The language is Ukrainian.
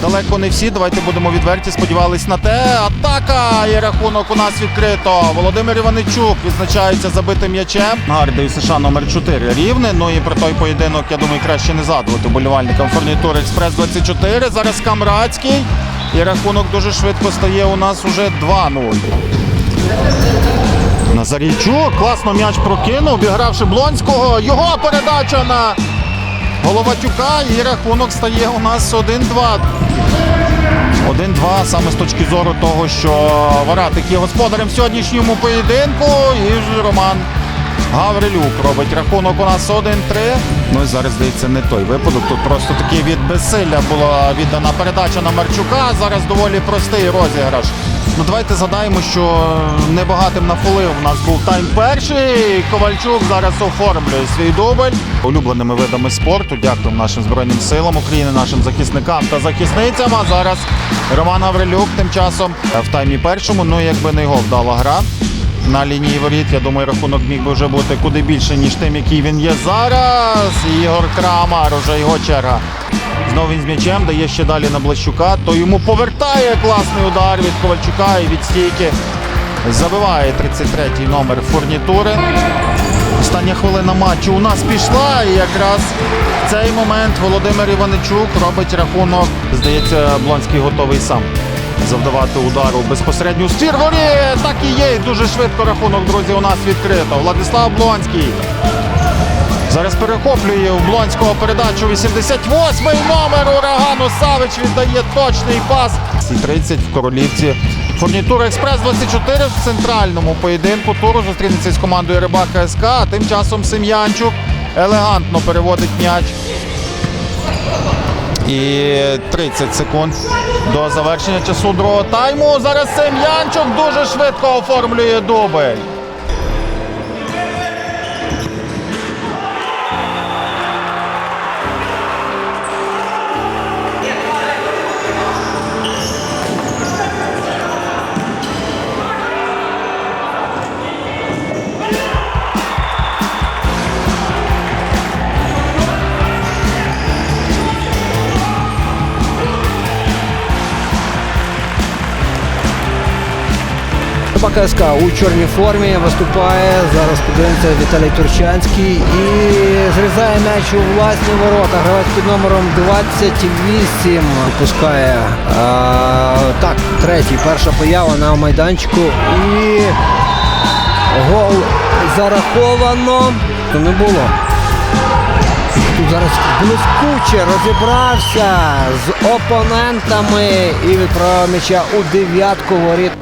Далеко не всі. Давайте будемо відверті. Сподівались на те. Атака! І рахунок у нас відкрито. Володимир Іваничук відзначається забитим м'ячем. Гардою США номер 4 рівне. Ну і про той поєдинок, я думаю, краще не згадувати болівальникам фурнітури Експрес 24. Зараз Камрадський. І рахунок дуже швидко стає у нас уже 2-0. Назарійчук класно м'яч прокинув, обігравши Блонського. Його передача на Головатюка і рахунок стає у нас 1-2. 1-2 саме з точки зору того, що Варатик є господарем в сьогоднішньому поєдинку. І Роман Гаврилюк робить рахунок у нас 1-3. Ну і зараз здається не той випадок. Тут просто таки від безсилля була віддана передача на Марчука. Зараз доволі простий розіграш. Ну давайте згадаємо, що небагатим на фоли у нас був тайм перший. Ковальчук зараз оформлює свій дубль улюбленими видами спорту. Дякуємо нашим збройним силам України, нашим захисникам та захисницям. А зараз Роман Гаврилюк тим часом в таймі першому. Ну якби не його вдала гра. На лінії воріт, я думаю, рахунок міг би вже бути куди більше, ніж тим, який він є зараз. Ігор Крамар, уже його черга. Знову він з м'ячем дає ще далі на Блащука, то йому повертає класний удар від Ковальчука і від стійки. Забиває 33-й номер фурнітури. Остання хвилина матчу у нас пішла, і якраз в цей момент Володимир Іваничук робить рахунок. Здається, Блонський готовий сам завдавати удару безпосередньо у ствір воріт. Так і є. Дуже швидко рахунок, друзі, у нас відкрито. Владислав Блонський. Зараз перехоплює у Блонського передачу 88-й номер урагану. Савич віддає точний пас. І 30 в королівці. Фурнітура Експрес 24 в центральному поєдинку туру зустрінеться з командою Рибака СК. А тим часом Сем'янчук елегантно переводить м'яч. І 30 секунд до завершення часу другого тайму. Зараз Сем'янчук дуже швидко оформлює дубль. Собака СК у чорній формі виступає. Зараз подивимося Віталій Турчанський і зрізає м'яч у власні ворота. Гравець під номером 28 випускає. А, так, третій, перша поява на майданчику. І гол зараховано. То не було. Тут зараз блискуче розібрався з опонентами і відправив м'яча у дев'ятку воріт.